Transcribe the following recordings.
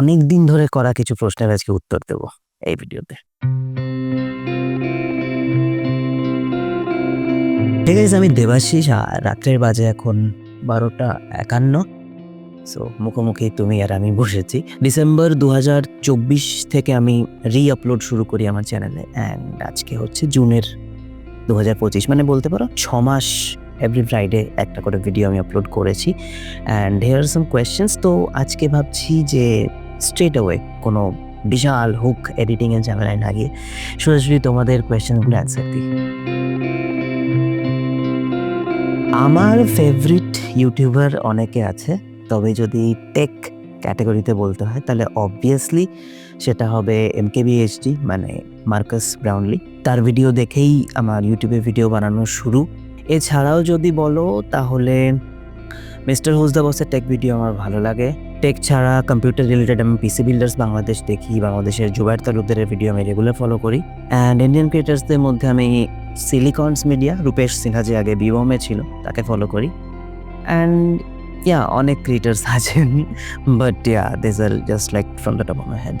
অনেক দিন ধরে করা কিছু প্রশ্নের আজকে উত্তর দেব এই ভিডিওতে। ঠিক আছে আমি দেবাশিস আর রাত্রের বাজে এখন বারোটা একান্ন। সো মুখোমুখি তুমি আর আমি বসেছি। ডিসেম্বর দু হাজার চব্বিশ থেকে আমি রি আপলোড শুরু করি আমার চ্যানেলে অ্যান্ড আজকে হচ্ছে জুনের দু হাজার পঁচিশ। মানে বলতে পারো, ছ মাস এভরি ফ্রাইডে একটা করে ভিডিও আমি আপলোড করেছি। অ্যান্ড হেয়ার সাম কোয়েশ্চেন্স তো আজকে ভাবছি যে স্ট্রেট অ্যাওয়ে কোনো বিশাল হুক এডিটিং এডিটিংয়ের ঝামেলায় না গিয়ে সোজাসুজি তোমাদের কোয়েশ্চেনগুলো অ্যান্সার দিই। আমার ফেভারিট ইউটিউবার অনেকে আছে, তবে যদি টেক ক্যাটাগরিতে বলতে হয়, তাহলে অবভিয়াসলি সেটা হবে এম কে বিএইচডি মানে মার্কাস ব্রাউনলি। তার ভিডিও দেখেই আমার ইউটিউবে ভিডিও বানানো শুরু। এছাড়াও যদি বলো, তাহলে মিস্টার হোসদা বসের টেক ভিডিও আমার ভালো লাগে। টেক ছাড়া কম্পিউটার রিলেটেড আমি পিসি বিল্ডার্স বাংলাদেশ দেখি, বাংলাদেশের জুবাইর তালুকদারের ভিডিও আমি রেগুলার ফলো করি। অ্যান্ড ইন্ডিয়ান ক্রিয়েটার্সদের মধ্যে আমি সিলিকনস মিডিয়া রূপেশ সিনহা যে আগে বিবমে ছিল, তাকে ফলো করি। অ্যান্ড ইয়া অনেক ক্রিয়েটার্স আছেন but yeah this are just like from the top of my head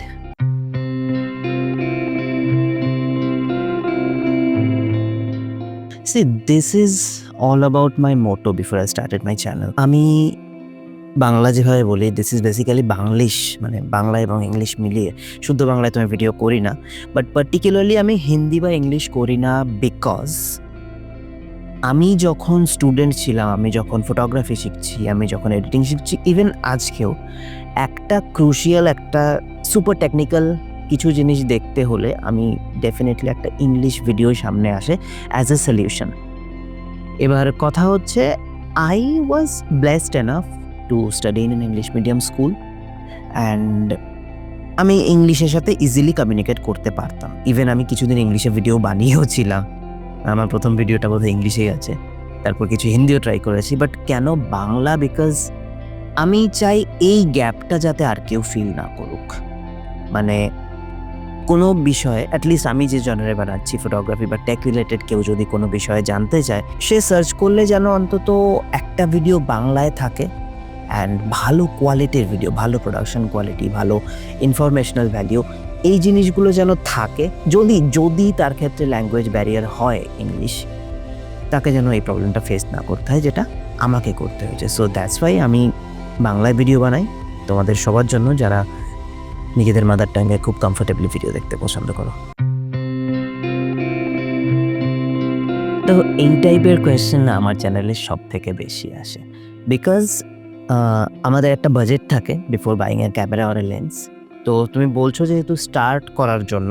see this is all about my motto before I started my channel আমি বাংলা যেভাবে বলি দিস ইজ বেসিক্যালি বাংলিশ মানে বাংলা এবং English মিলিয়ে। শুদ্ধ বাংলায় তো আমি ভিডিও করি না। বাট পার্টিকুলারলি আমি হিন্দি বা ইংলিশ করি না বিকজ আমি যখন স্টুডেন্ট ছিলাম, আমি যখন ফটোগ্রাফি শিখছি, আমি যখন এডিটিং শিখছি ইভেন আজকেও একটা ক্রুশিয়াল একটা সুপার টেকনিক্যাল কিছু জিনিস দেখতে হলে আমি ডেফিনেটলি একটা ইংলিশ ভিডিও সামনে আসে অ্যাজ এ সলিউশন এবার কথা হচ্ছে I was blessed enough to study in English medium school and আমি ইংলিশের সাথে ইজিলি কমিউনিকেট করতে পারতাম। ইভেন আমি কিছুদিন ইংলিশে ভিডিও বানিয়েও ছিলাম। আমার প্রথম ভিডিওটা বোধহয় ইংলিশেই আছে। তারপর কিছু হিন্দিও ট্রাই করেছি। বাট কেন বাংলা? বিকজ আমি চাই এই গ্যাপটা যাতে আর কেউ ফিল না করুক। মানে কোনো বিষয়ে অ্যাটলিস্ট আমি যে জনারে বানাচ্ছি ফটোগ্রাফি বা টেক রিলেটেড কেউ যদি কোনো বিষয়ে জানতে চায়, সে সার্চ করলে যেন অন্তত একটা ভিডিও বাংলায় থাকে। অ্যান্ড ভালো কোয়ালিটির ভিডিও ভালো প্রোডাকশন কোয়ালিটি ভালো ইনফরমেশনাল ভ্যালিউ এই জিনিসগুলো যেন থাকে, যদি যদি তার ক্ষেত্রে ল্যাঙ্গুয়েজ ব্যারিয়ার হয় ইংলিশ তাকে যেন এই প্রবলেমটা ফেস না করতে হয়, যেটা আমাকে করতে হয়েছে। সো দ্যাটস ওয়াই আমি বাংলায় ভিডিও বানাই। তোমাদের সবার জন্য যারা নিজেদের মাদার টাঙ্গে খুব কমফোর্টেবলি ভিডিও দেখতে পছন্দ করো। তো এই টাইপের কোয়েশ্চেন আমার চ্যানেলে সব থেকে বেশি আসে। বিকজ আমাদের একটা বাজেট থাকে বিফোর বাইং এর ক্যামেরা অর এ লেন্স তো তুমি বলছো যেহেতু স্টার্ট করার জন্য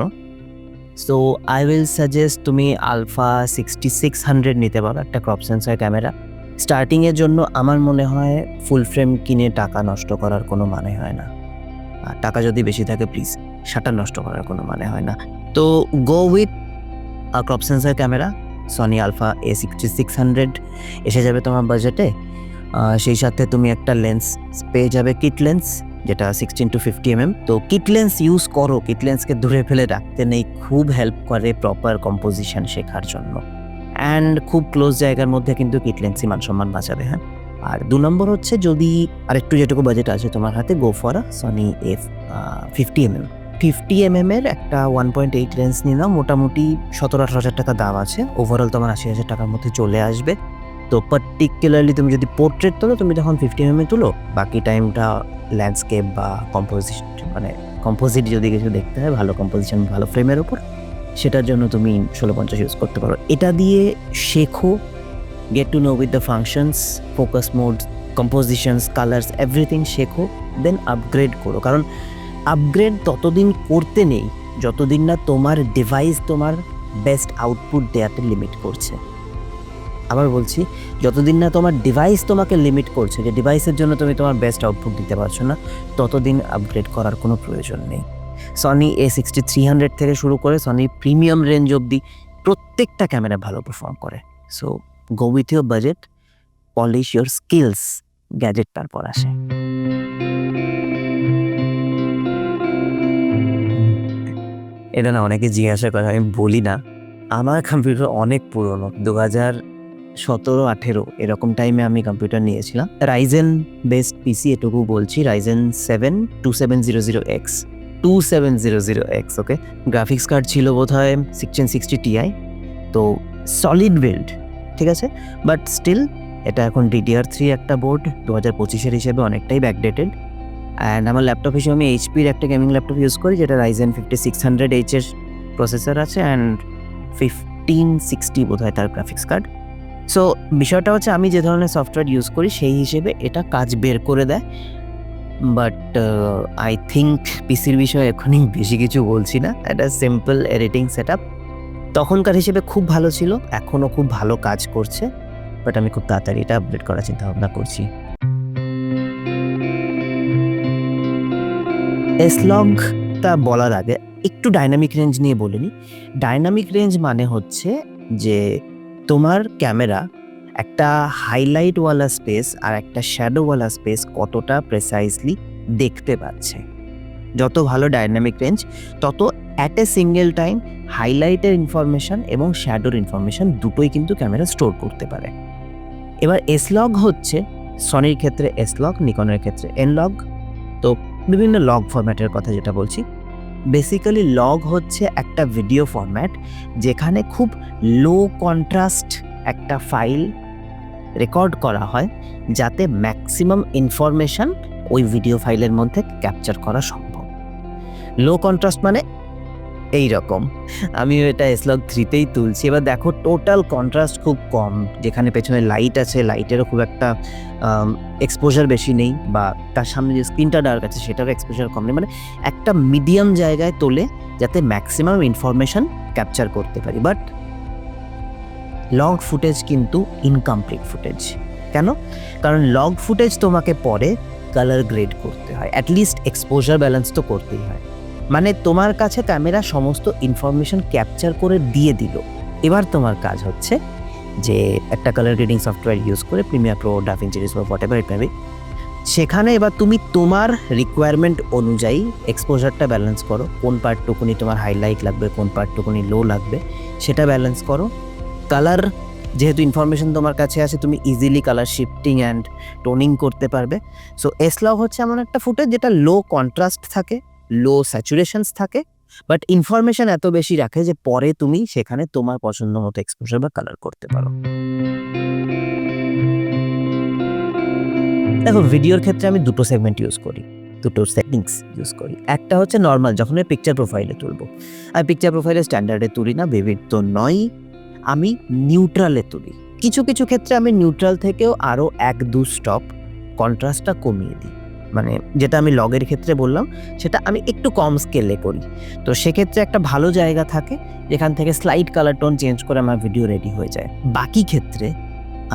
সো আই উইল সাজেস্ট তুমি আলফা সিক্সটি সিক্স হান্ড্রেড নিতে পারো, একটা ক্রপ সেন্সার ক্যামেরা স্টার্টিংয়ের জন্য আমার মনে হয় ফুল ফ্রেম কিনে টাকা নষ্ট করার কোনো মানে হয় না। আর টাকা যদি বেশি থাকে প্লিজ শাটার নষ্ট করার কোনো মানে হয় না। তো go with crop sensor camera Sony alpha A sixty six hundred এসে যাবে তোমার বাজেটে সেই সাথে তুমি একটা লেন্স পেয়ে যাবে কিট লেন্স যেটা সিক্সটিন টু ফিফটি এম তো কিট লেন্স ইউজ করো কিট লেন্সকে দূরে ফেলে রাখতে নেই, খুব হেল্প করে প্রপার কম্পোজিশন শেখার জন্য। অ্যান্ড খুব ক্লোজ জায়গার মধ্যে কিন্তু কিট লেন্সই মান সম্মান বাঁচাবে হ্যাঁ? আর দু নম্বর হচ্ছে যদি আরেকটু যেটুকু বাজেট আছে তোমার হাতে go for a Sony F fifty M M fifty M M এর একটা one point eight lens now, মোটামুটি সতেরো আঠারো হাজার টাকা দাম আছে। ওভারঅল তোমার আশি হাজার টাকার মধ্যে চলে আসবে। তো পার্টিকুলারলি তুমি যদি পোর্ট্রেট তোলো, তুমি তখন ফিফটি এম এ তুলো। বাকি টাইমটা ল্যান্ডস্কেপ বা কম্পোজিশন মানে কম্পোজিট যদি কিছু দেখতে হয়, ভালো কম্পোজিশন ভালো ফ্রেমের ওপর সেটার জন্য তুমি ষোলো পঞ্চাশ ইউজ করতে পারো। এটা দিয়ে শেখো get to know with the functions focus mode compositions colours everything শেখো দেন আপগ্রেড করো। কারণ আপগ্রেড ততদিন করতে নেই, যতদিন না তোমার ডিভাইস তোমার বেস্ট আউটপুট দেওয়াতে লিমিট করছে। আবার বলছি, যতদিন না তোমার ডিভাইস তোমাকে লিমিট করছে, যে ডিভাইসের জন্য তুমি তোমার বেস্ট আউটপুট দিতে পারছ না, ততদিন আপগ্রেড করার কোনো প্রয়োজন নেই। Sony A sixty three hundred থেকে শুরু করে সনি প্রিমিয়াম রেঞ্জ অবধি প্রত্যেকটা ক্যামেরা ভালো পারফর্ম করে। So go with your budget polish your skills gadget তারপর আসে। এটা না অনেকে জিজ্ঞাসা করে, আমি বলি না। আমার কম্পিউটার অনেক পুরনো দু হাজার সতেরো, আঠেরো, এরকম টাইমে আমি কম্পিউটার নিয়েছিলাম। রাইজেন বেস্ট পিসি এটুকু বলছি Ryzen seven two seven zero zero X two seven zero zero X okay graphics card ছিল বোধ হয় সিক্সটিন সিক্সটি টিআই তো সলিড বিল্ড ঠিক আছে? বাট স্টিল এটা এখন ডিডিআর থ্রি একটা বোর্ড দু হাজার পঁচিশের হিসেবে অনেকটাই ব্যাকডেটেড অ্যান্ড আমার ল্যাপটপ হিসেবে আমি এইচপির একটা গেমিং ল্যাপটপ ইউজ করি, যেটা রাইজেন ফিফটি সিক্স হান্ড্রেড এইচের প্রসেসর আছে অ্যান্ড ফিফটিন সিক্সটি বোধ হয় তার গ্রাফিক্স কার্ড সো বিষয়টা হচ্ছে আমি যে ধরনের সফটওয়্যার ইউজ করি, সেই হিসেবে এটা কাজ বের করে দেয়। বাট আই থিঙ্ক পিসির বিষয়ে এখনই বেশি কিছু বলছি না। একটা সিম্পল এডিটিং সেট আপ তখনকার হিসেবে খুব ভালো ছিল, এখনও খুব ভালো কাজ করছে। বাট আমি খুব তাড়াতাড়ি এটা আপডেট করার চিন্তা ভাবনা করছি। এসলগটা বলার আগে একটু ডাইনামিক রেঞ্জ নিয়ে বলিনি ডাইনামিক রেঞ্জ মানে হচ্ছে যে তোমার ক্যামেরা একটা হাইলাইটওয়ালা স্পেস আর একটা শ্যাডোওয়ালা স্পেস কতটা প্রেসাইজলি দেখতে পাচ্ছে। যত ভালো ডাইনামিক রেঞ্জ, তত অ্যাট এ সিঙ্গেল টাইম হাইলাইটের ইনফরমেশন এবং শ্যাডোর ইনফরমেশন দুটোই কিন্তু ক্যামেরা স্টোর করতে পারে। এবার এসলগ হচ্ছে সনির ক্ষেত্রে এসলগ নিকনের ক্ষেত্রে এনলগ তো বিভিন্ন লগ ফরম্যাটের কথা যেটা বলছি বেসিক্যালি লগ হচ্ছে একটা ভিডিও ফরম্যাট যেখানে খুব লো কন্ট্রাস্ট একটা ফাইল রেকর্ড করা হয় যাতে ম্যাক্সিমাম ইনফরমেশান ওই ভিডিও ফাইলের মধ্যে ক্যাপচার করা সম্ভব। লো কন্ট্রাস্ট মানে এই রকম আমি এটা এসলগ থ্রিতেই তুলছি। এবার দেখো টোটাল কন্ট্রাস্ট খুব কম। যেখানে পেছনে লাইট আছে লাইটেরও খুব একটা এক্সপোজার বেশি নেই বা তার সামনে যে স্ক্রিনটা ডার্ক আছে সেটারও এক্সপোজার কম নেই। মানে একটা মিডিয়াম জায়গায় তোলে যাতে ম্যাক্সিমাম ইনফরমেশন ক্যাপচার করতে পারি। বাট লং ফুটেজ কিন্তু ইনকমপ্লিট ফুটেজ কেন? কারণ লগ ফুটেজ তোমাকে পরে কালার গ্রেড করতে হয়। অ্যাটলিস্ট এক্সপোজার ব্যালেন্স তো করতেই হয়। মানে তোমার কাছে ক্যামেরা সমস্ত ইনফরমেশন ক্যাপচার করে দিয়ে দিল। এবার তোমার কাজ হচ্ছে যে একটা কালার গ্রেডিং সফটওয়্যার ইউজ করে প্রিমিয়ার প্রো ডাফিং সিরিজ বা হোয়াট এভার ইট মেবি সেখানে এবার তুমি তোমার রিকোয়ারমেন্ট অনুযায়ী এক্সপোজারটা ব্যালেন্স করো। কোন পার্টটুকুনি তোমার হাইলাইট লাগবে, কোন পার্টটুকুনি লো লাগবে, সেটা ব্যালেন্স করো। কালার যেহেতু ইনফরমেশন তোমার কাছে আছে, তুমি easily colour shifting and toning করতে পারবে। সো এসলাও হচ্ছে এমন একটা ফুটেজ যেটা লো কন্ট্রাস্ট থাকে। লো স্যাচুরেশনস থাকে বাট ইনফরমেশন এত বেশি রাখে যে পরে তুমি সেখানে তোমার পছন্দ মতো এক্সপোজার বা কালার করতে পারো। দেখো ভিডিওর ক্ষেত্রে আমি দুটো সেগমেন্ট ইউজ করি, দুটো সেটিংস ইউজ করি। একটা হচ্ছে নর্মাল যখন আমি পিকচার প্রোফাইলে তুলবো। আমি পিকচার প্রোফাইলে স্ট্যান্ডার্ডে তুলি না বিবিধ তো নয়, আমি নিউট্রালে তুলি। কিছু কিছু ক্ষেত্রে আমি নিউট্রাল থেকেও আরও এক, দু স্টপ কন্ট্রাস্টটা কমিয়ে দিই। মানে যেটা আমি লগের ক্ষেত্রে বললাম, সেটা আমি একটু কম স্কেলে করি। তো সেক্ষেত্রে একটা ভালো জায়গা থাকে, যেখান থেকে স্লাইড কালার টোন চেঞ্জ করে আমার ভিডিও রেডি হয়ে যায়। বাকি ক্ষেত্রে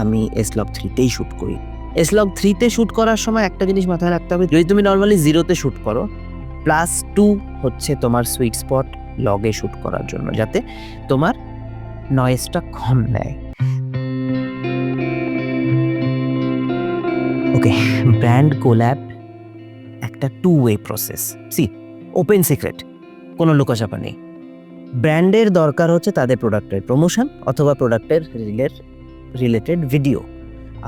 আমি এসলগ থ্রিতেই শ্যুট করি। এসলগ থ্রিতে শ্যুট করার সময় একটা জিনিস মাথায় রাখতে হবে, যদি তুমি নর্মালি জিরোতে শ্যুট করো প্লাস টু হচ্ছে তোমার সুইট স্পট লগে শ্যুট করার জন্য, যাতে তোমার নয়েজটা কম নেয়। ওকে ব্র্যান্ড কোল্যাব একটা two way process see open secret কোনো লুকাচাপা নেই। ব্র্যান্ডের দরকার হচ্ছে তাদের প্রোডাক্টের প্রমোশন অথবা প্রোডাক্টের রিলেট রিলেটেড ভিডিও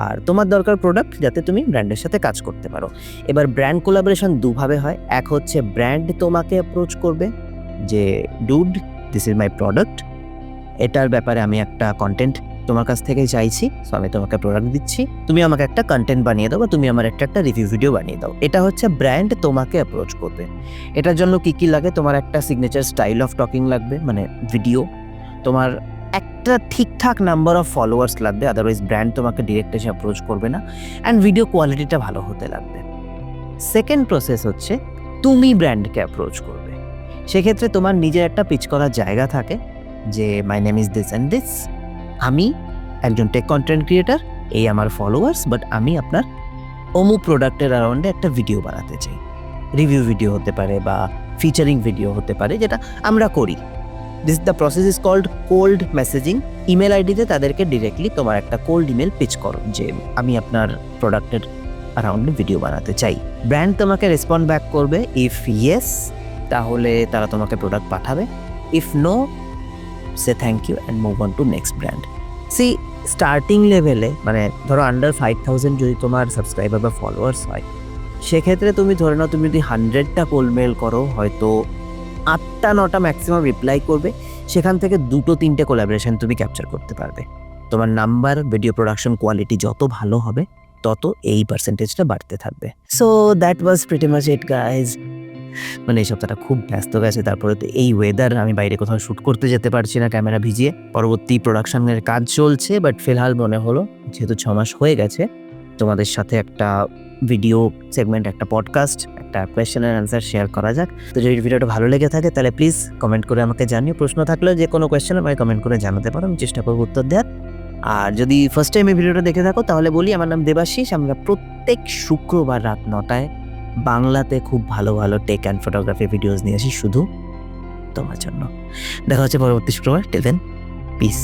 আর তোমার দরকার প্রোডাক্ট যাতে তুমি ব্র্যান্ডের সাথে কাজ করতে পারো। এবার ব্র্যান্ড কোলাবোরেশন দুভাবে হয়। এক হচ্ছে ব্র্যান্ড তোমাকে অ্যাপ্রোচ করবে যে dude this is my product এটার ব্যাপারে আমি একটা কন্টেন্ট তোমার কাছ থেকে চাইছি সো আমি তোমাকে প্রোডাক্ট দিচ্ছি। তুমি আমাকে একটা কন্টেন্ট বানিয়ে দাও বা তুমি আমার একটা একটা রিভিউ ভিডিও বানিয়ে দাও। এটা হচ্ছে ব্র্যান্ড তোমাকে অ্যাপ্রোচ করবে। এটার জন্য কি কি লাগে? তোমার একটা সিগনেচার স্টাইল অফ টকিং লাগবে মানে ভিডিও তোমার একটা ঠিকঠাক নাম্বার অফ ফলোয়ার্স লাগবে আদারওয়াইজ ব্র্যান্ড তোমাকে ডিরেক্ট এসে অ্যাপ্রোচ করবে না। অ্যান্ড ভিডিও কোয়ালিটিটা ভালো হতে লাগবে। সেকেন্ড প্রসেস হচ্ছে, তুমি ব্র্যান্ডকে অ্যাপ্রোচ করবে। সেক্ষেত্রে তোমার নিজের একটা পিচ করার জায়গা থাকে, যে my name is this and this আমি একজন টেক কন্টেন্ট ক্রিয়েটার এই আমার ফলোয়ার্স বাট আমি আপনার অমুক প্রোডাক্টের অ্যারাউন্ডে একটা ভিডিও বানাতে চাই। রিভিউ ভিডিও হতে পারে বা ফিচারিং ভিডিও হতে পারে, যেটা আমরা করি। This the process is called cold messaging email আইডিতে তাদেরকে ডিরেক্টলি তোমার একটা কোল্ড ইমেল পিচ করো যে আমি আপনার প্রোডাক্টের অ্যারাউন্ডে ভিডিও বানাতে চাই। ব্র্যান্ড তোমাকে রেসপন্ড ব্যাক করবে ইফ ইয়েস তাহলে তারা তোমাকে প্রোডাক্ট পাঠাবে। If no say thank you and move on to next brand see starting লেভেলে মানে ধরো আন্ডার ফাইভ থাউজেন্ড যদি তোমার সাবস্ক্রাইবার বা ফলোয়ার্স হয়, সেক্ষেত্রে তুমি ধরে নাও তুমি যদি হান্ড্রেডটা কোল মেল করো, হয়তো আটটা, নটা ম্যাক্সিমাম রিপ্লাই করবে, সেখান থেকে দুটো, তিনটে কোলাবোরেশন তুমি ক্যাপচার করতে পারবে। তোমার নাম্বার ভিডিও প্রোডাকশন কোয়ালিটি যত ভালো হবে, তত এই পার্সেন্টেজটা বাড়তে থাকবে। So that was pretty much it guys মানে এই সপ্তাহটা খুব ব্যস্ত গেছে। তারপরে তো এই ওয়েদার আমি বাইরে কোথাও শ্যুট করতে যেতে পারছি না ক্যামেরা ভিজিয়ে। পরবর্তী প্রোডাকশনের কাজ চলছে বাট ফিলহাল মনে হলো, যেহেতু ছ মাস হয়ে গেছে, তোমাদের সাথে একটা ভিডিও সেগমেন্ট একটা পডকাস্ট একটা কোয়েশ্চেন অ্যান্ড অ্যান্সার শেয়ার করা যাক। তো যদি ভিডিওটা ভালো লেগে থাকে, তাহলে প্লিজ কমেন্ট করে আমাকে জানিও। প্রশ্ন থাকলে যে কোনো কোয়েশ্চেন আমাকে কমেন্ট করে জানাতে পারো, আমি চেষ্টা করব উত্তর দেওয়ার। আর যদি ফার্স্ট টাইম এই ভিডিওটা দেখে থাকো, তাহলে বলি, আমার নাম দেবাশিস, আমরা প্রত্যেক শুক্রবার রাত নটায় বাংলাতে খুব ভালো ভালো টেক অ্যান্ড ফটোগ্রাফি ভিডিওস নিয়ে আসি শুধু তোমার জন্য। দেখা হচ্ছে পরবর্তী শুক্রবার। টেল দেন পিস